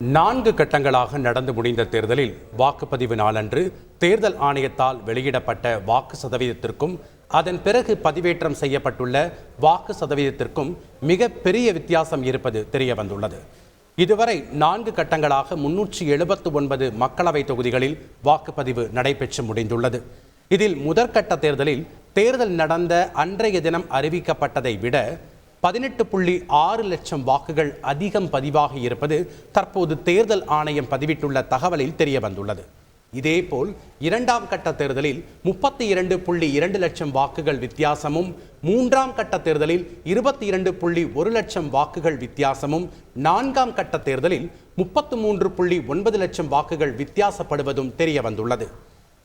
நான்கு கட்டங்களாக நடந்து முடிந்த தேர்தலில் வாக்குப்பதிவு நாளன்று தேர்தல் ஆணையத்தால் வெளியிடப்பட்ட வாக்கு சதவீதத்திற்கும் அதன் பிறகு பதிவேற்றம் செய்யப்பட்டுள்ள வாக்கு சதவீதத்திற்கும் மிக பெரிய வித்தியாசம் இருப்பது தெரிய வந்துள்ளது இதுவரை நான்கு கட்டங்களாக முன்னூற்றி எழுபத்து ஒன்பது மக்களவை தொகுதிகளில் வாக்குப்பதிவு நடைபெற்று முடிந்துள்ளது. இதில் முதற்கட்ட தேர்தலில் தேர்தல் நடந்த அன்றைய தினம் அறிவிக்கப்பட்டதை விட பதினெட்டு புள்ளி ஆறு லட்சம் வாக்குகள் அதிகம் பதிவாகி இருப்பது தற்போது தேர்தல் ஆணையம் பதிவிட்டுள்ள தகவலில் தெரிய வந்துள்ளது இதேபோல் இரண்டாம் கட்ட தேர்தலில் முப்பத்தி இரண்டு புள்ளி இரண்டு லட்சம் வாக்குகள் வித்தியாசமும் மூன்றாம் கட்ட தேர்தலில் இருபத்தி இரண்டு புள்ளி ஒரு லட்சம் வாக்குகள் வித்தியாசமும் நான்காம் கட்ட தேர்தலில் முப்பத்து மூன்று புள்ளி ஒன்பது லட்சம் வாக்குகள் வித்தியாசப்படுவதும் தெரிய வந்துள்ளது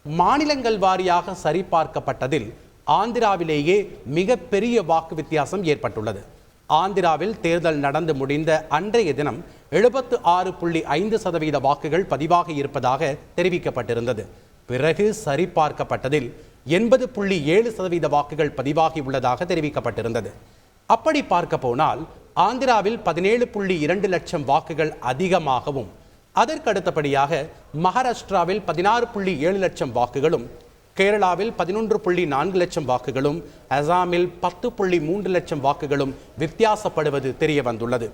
மாநிலங்கள் வாரியாக சரிபார்க்கப்பட்டதில் ஆந்திராவிலேயே மிக பெரிய வாக்கு வித்தியாசம் ஏற்பட்டுள்ளது. ஆந்திராவில் தேர்தல் நடந்து முடிந்த அன்றைய தினம் எழுபத்து ஆறு புள்ளி ஐந்து சதவீத வாக்குகள் பதிவாகி இருப்பதாக தெரிவிக்கப்பட்டிருந்தது. பிறகு சரிபார்க்கப்பட்டதில் எண்பது புள்ளி ஏழு சதவீத வாக்குகள் பதிவாகி உள்ளதாக தெரிவிக்கப்பட்டிருந்தது. அப்படி பார்க்க போனால் ஆந்திராவில் பதினேழு புள்ளி இரண்டு லட்சம் வாக்குகள் அதிகமாகவும் அதற்கு அடுத்தபடியாக மகாராஷ்டிராவில் பதினாறு புள்ளி ஏழு லட்சம் வாக்குகளும் கேரளாவில் பதினொன்று புள்ளி நான்கு லட்சம் வாக்குகளும் அசாமில் பத்து புள்ளி மூன்று லட்சம் வாக்குகளும் வித்தியாசப்படுவது தெரிய வந்துள்ளது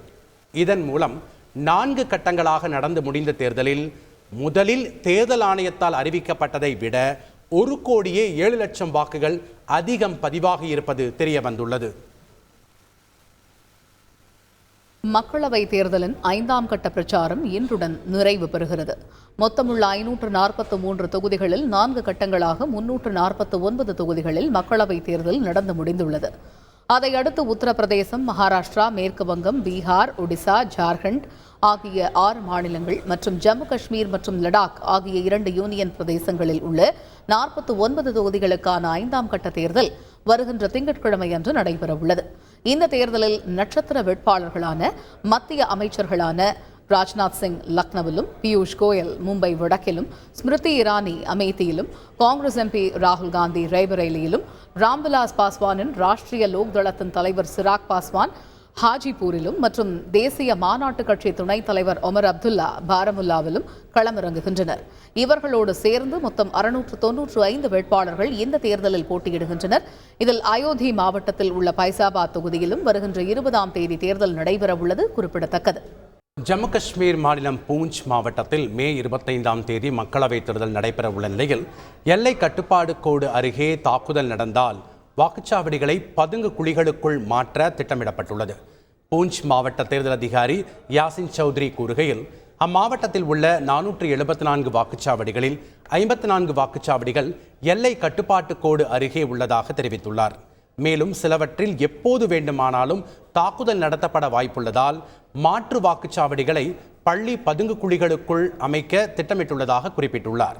இதன் மூலம் நான்கு கட்டங்களாக நடந்து முடிந்த தேர்தலில் முதலில் தேர்தல் ஆணையத்தால் அறிவிக்கப்பட்டதை விட ஒரு கோடியே ஏழு லட்சம் வாக்குகள் அதிகம் பதிவாகி இருப்பது தெரிய வந்துள்ளது மக்களவை தேர்தலின் ஐந்தாம் கட்ட பிரச்சாரம் இன்றுடன் நிறைவு பெறுகிறது. மொத்தமுள்ள ஐநூற்று நாற்பத்து மூன்று தொகுதிகளில் நான்கு கட்டங்களாக முன்னூற்று நாற்பத்து ஒன்பது தொகுதிகளில் மக்களவை தேர்தல் நடந்து முடிந்துள்ளது. அதையடுத்து உத்தரப்பிரதேசம் மகாராஷ்டிரா மேற்கு வங்கம் பீகார் ஒடிசா ஜார்க்கண்ட் ஆகிய ஆறு மாநிலங்கள் மற்றும் ஜம்மு காஷ்மீர் மற்றும் லடாக் ஆகிய இரண்டு யூனியன் பிரதேசங்களில் உள்ள நாற்பத்தி ஒன்பது தொகுதிகளுக்கான ஐந்தாம் கட்ட தேர்தல் வருகின்ற திங்கட்கிழமை அன்று நடைபெறவுள்ளது. இந்த தேர்தலில் நட்சத்திர வேட்பாளர்களான மத்திய அமைச்சர்களான ராஜ்நாத் சிங் லக்னவிலும் பியூஷ் கோயல் மும்பை வடக்கிலும் ஸ்மிருதி இரானி அமேத்தியிலும் காங்கிரஸ் எம்பி ராகுல் காந்தி ரேபரேலியிலும் ராம்விலாஸ் பாஸ்வானின் ராஷ்டிரிய லோக் தளத்தின் தலைவர் சிராக் பாஸ்வான் ஹாஜிபூரிலும் மற்றும் தேசிய மாநாட்டு கட்சி துணைத் தலைவர் ஒமர் அப்துல்லா பாரமுல்லாவிலும் களமிறங்குகின்றனர். இவர்களோடு சேர்ந்து மொத்தம் அறுநூற்று தொன்னூற்று ஐந்து வேட்பாளர்கள் இந்த தேர்தலில் போட்டியிடுகின்றனர். இதில் அயோத்தி மாவட்டத்தில் உள்ள பைசாபாத் தொகுதியிலும் வருகின்ற இருபதாம் தேதி தேர்தல் நடைபெறவுள்ளது குறிப்பிடத்தக்கது. ஜம்மு காஷ்மீர் மாநிலம் பூஞ்ச் மாவட்டத்தில் மே இருபத்தைந்தாம் தேதி மக்களவைத் தேர்தல் நடைபெற உள்ள நிலையில் எல்லை கட்டுப்பாடு கோடு அருகே தாக்குதல் நடந்தால் வாக்குச்சாவடிகளை பதுங்கு குழிகளுக்குள் மாற்ற திட்டமிடப்பட்டுள்ளது. பூஞ்ச் மாவட்ட தேர்தல் அதிகாரி யாசின் சௌத்ரி கூறுகையில் அம்மாவட்டத்தில் உள்ள நானூற்று எழுபத்தி நான்கு வாக்குச்சாவடிகளில் ஐம்பத்தி நான்கு வாக்குச்சாவடிகள் எல்லை கட்டுப்பாட்டு கோடு அருகே உள்ளதாக தெரிவித்துள்ளார். மேலும் சிலவற்றில் எப்போது வேண்டுமானாலும் தாக்குதல் நடத்தப்பட வாய்ப்புள்ளதால் மாற்று வாக்குச்சாவடிகளை பள்ளி பதுங்கு குழிகளுக்குள் அமைக்க திட்டமிட்டுள்ளதாக குறிப்பிட்டுள்ளார்.